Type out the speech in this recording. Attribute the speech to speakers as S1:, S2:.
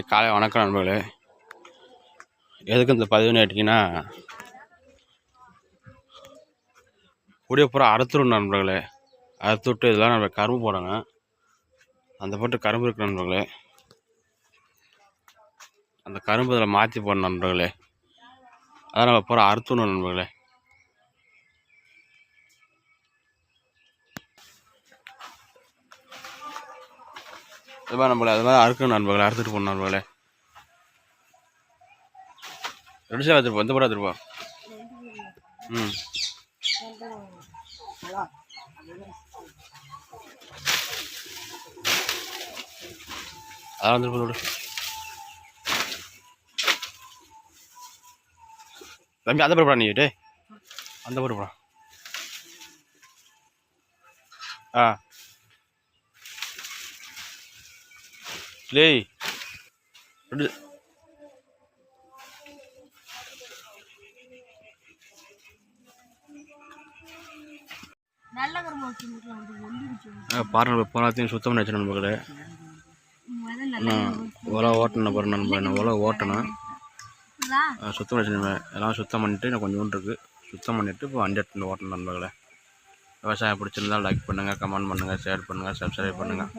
S1: காலை வணக்கம் நண்பர்களே. எதுக்கு இந்த பதிவுன்னு கேட்டிங்கன்னா கூடிய பூரா அறுத்துடும் நண்பர்களே. அறுத்து விட்டு இதெல்லாம் நம்ம கரும்பு போடுறாங்க அந்த போட்டு கரும்பு இருக்கு நண்பர்களே. அந்த கரும்பு இதில் மாற்றி போடணும் நண்பர்களே. அதான் நம்ம பூரா அறுத்துடணும் நண்பர்களே. அது மாதிரி நம்மளை அது மாதிரி அறுக்கணும் நண்பர்களே அறுத்துட்டு போகணும் நண்பர்களே. ரெண்டு சேவை திருப்போம் எந்த படம் திருப்போம் ம். அதான் வந்துருப்போம் விடு. தம்பி அந்த படம் நீ டேய். அந்த படம் ஆ.
S2: ஒண்டிருச்சு
S1: பாருங்க போனாத்தையும் சுத்தம் வச்சு நண்பர்களே உலக ஓட்டணும் பாரு நண்பர் நான் உலக ஓட்டணும். சுத்தம் வச்சுருந்தேன் எல்லாம் சுத்தம் பண்ணிட்டு நான் கொஞ்சோண்டு இருக்குது சுத்தம் பண்ணிவிட்டு இப்போ வண்டி எடுத்துட்டு ஓட்டணும் நண்பர்களே விவசாயம் பிடிச்சிருந்தா லைக் பண்ணுங்கள் கமெண்ட் பண்ணுங்கள் ஷேர் பண்ணுங்கள் சப்ஸ்கிரைப் பண்ணுங்கள்